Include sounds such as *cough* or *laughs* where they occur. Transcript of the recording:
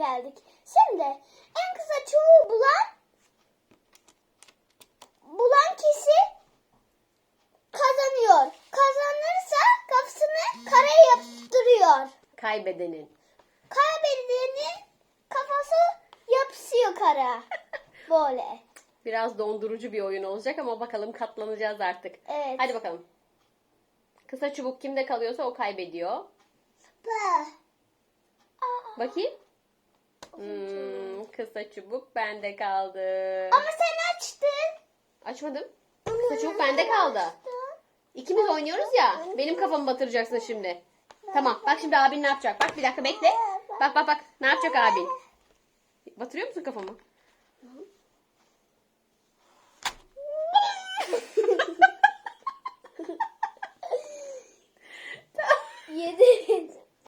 geldik. Şimdi en kısa çubuğu bulan bulan kişi kazanıyor. Kazanırsa kafasını karaya yapıştırıyor. Kaybedenin. Kaybedenin kafası yapışıyor kara. *laughs* Böyle. Biraz dondurucu bir oyun olacak ama bakalım katlanacağız artık. Evet. Hadi bakalım. Kısa çubuk kimde kalıyorsa o kaybediyor. Bakayım. Hmm, kısa çubuk bende kaldı. Ama sen açtın. Açmadım. Kısa çubuk bende kaldı. İkimiz oynuyoruz ya. Benim kafamı batıracaksın şimdi. Tamam. Bak şimdi abin ne yapacak? Bak bir dakika bekle. Bak bak bak. Ne yapacak abin? Batırıyor musun kafamı? *laughs* Yedi.